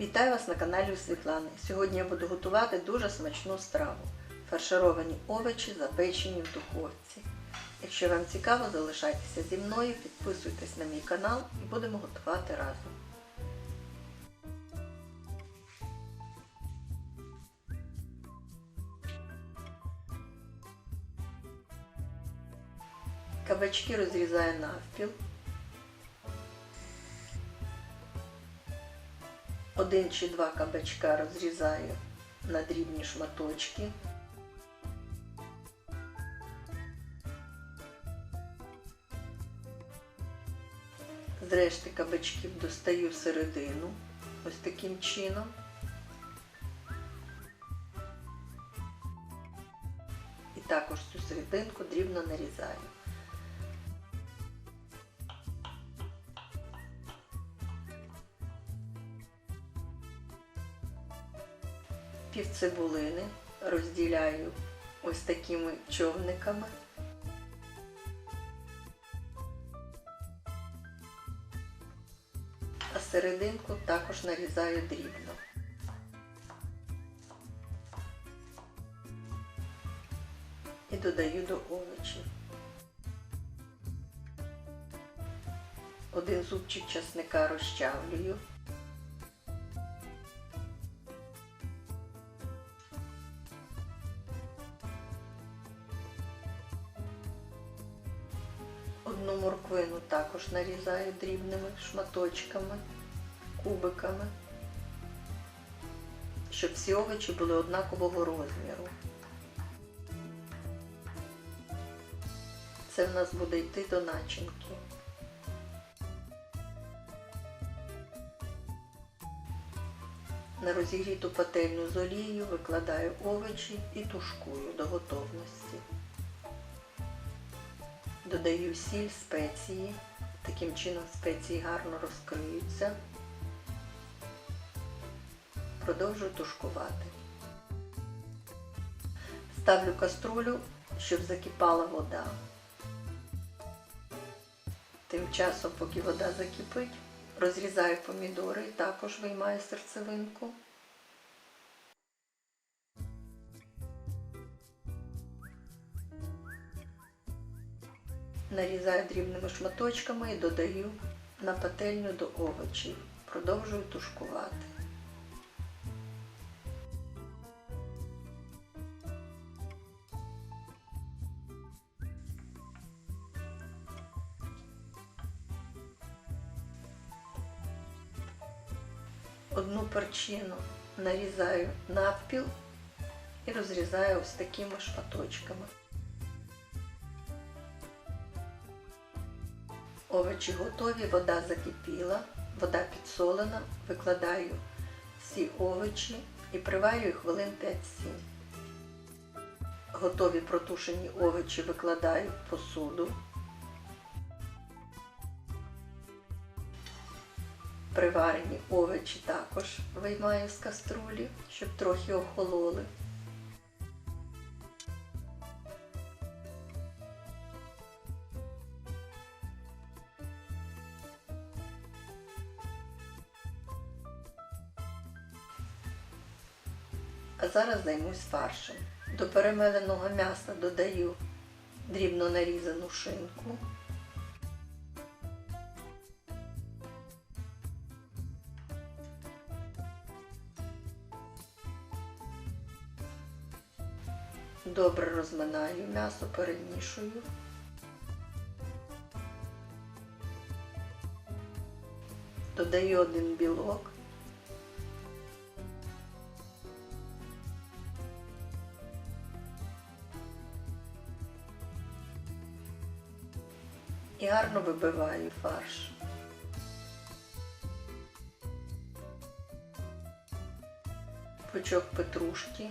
Вітаю вас на каналі Світлани. Сьогодні я буду готувати дуже смачну страву. Фаршировані овочі, запечені в духовці. Якщо вам цікаво, залишайтеся зі мною, підписуйтесь на мій канал і будемо готувати разом. Кабачки розрізаю навпіл. Один чи два кабачка розрізаю на дрібні шматочки. З решти кабачків достаю середину ось таким чином. І також цю серединку дрібно нарізаю. Пів цибулини розділяю ось такими човниками. А серединку також нарізаю дрібно. І додаю до овочів. Один зубчик часника розчавлюю. Також нарізаю дрібними шматочками, кубиками, щоб всі овочі були однакового розміру. Це в нас буде йти до начинки. На розігріту пательню з олією викладаю овочі і тушкую до готовності. Додаю сіль, спеції. Таким чином спеції гарно розкриються. Продовжую тушкувати. Ставлю каструлю, щоб закипала вода. Тим часом, поки вода закипить, розрізаю помідори і також виймаю серцевинку. Нарізаю дрібними шматочками і додаю на пательню до овочів. Продовжую тушкувати. Одну перчину нарізаю навпіл і розрізаю ось такими шматочками. Овочі готові, вода закипіла, вода підсолена, викладаю всі овочі і приварюю хвилин 5-7. Готові протушені овочі викладаю в посуду. Приварені овочі також виймаю з каструлі, щоб трохи охололи. А зараз займусь фаршем. До перемеленого м'яса додаю дрібно нарізану шинку. Добре розминаю м'ясо, перемішую. Додаю один білок. І гарно вибиваю фарш. Пучок петрушки,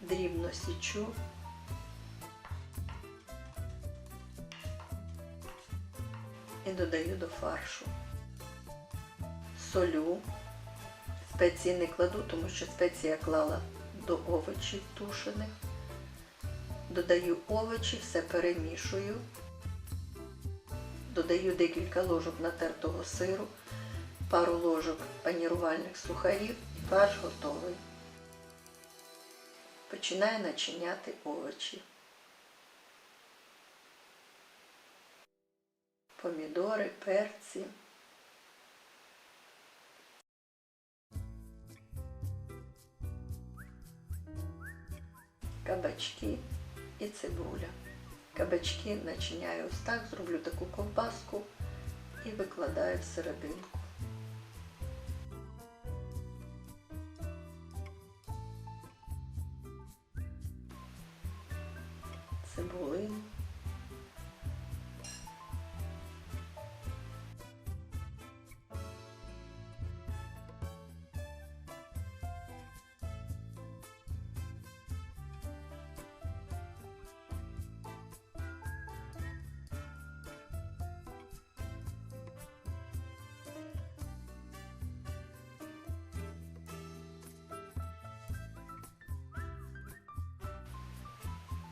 дрібно січу. І додаю до фаршу. Солю. Спеції не кладу, тому що спеції я клала до овочів тушених. Додаю овочі, все перемішую. Додаю декілька ложок натертого сиру пару ложок панірувальних сухарів і фарш готовий. Починаю начиняти овочі. Помідори, перці. Кабачки і цибуля. Кабачки начиняю ось так, зроблю таку ковбаску і викладаю всерединку. Цибулину.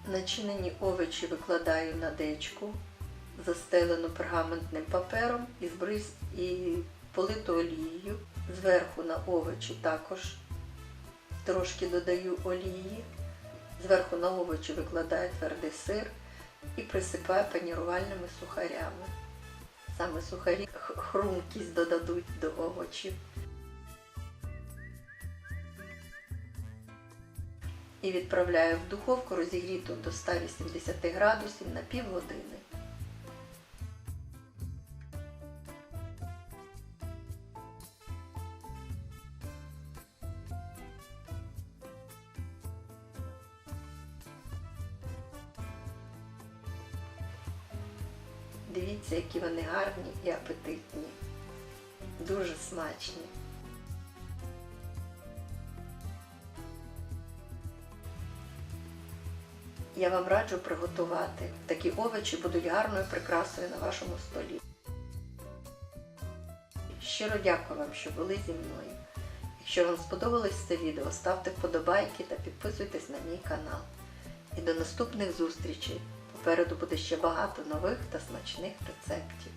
Начинені овочі викладаю на дечку, застелену пергаментним папером і, збриз... і политу олією. Зверху на овочі також трошки додаю олії. Зверху на овочі викладаю твердий сир і присипаю панірувальними сухарями. Саме сухарі хрумкість додадуть до овочів. І відправляю в духовку розігріту до 180 градусів на півгодини. Дивіться, які вони гарні і апетитні. Дуже смачні. Я вам раджу приготувати. Такі овочі будуть гарною прикрасою на вашому столі. Щиро дякую вам, що були зі мною. Якщо вам сподобалось це відео, ставте вподобайки та підписуйтесь на мій канал. І до наступних зустрічей. Попереду буде ще багато нових та смачних рецептів.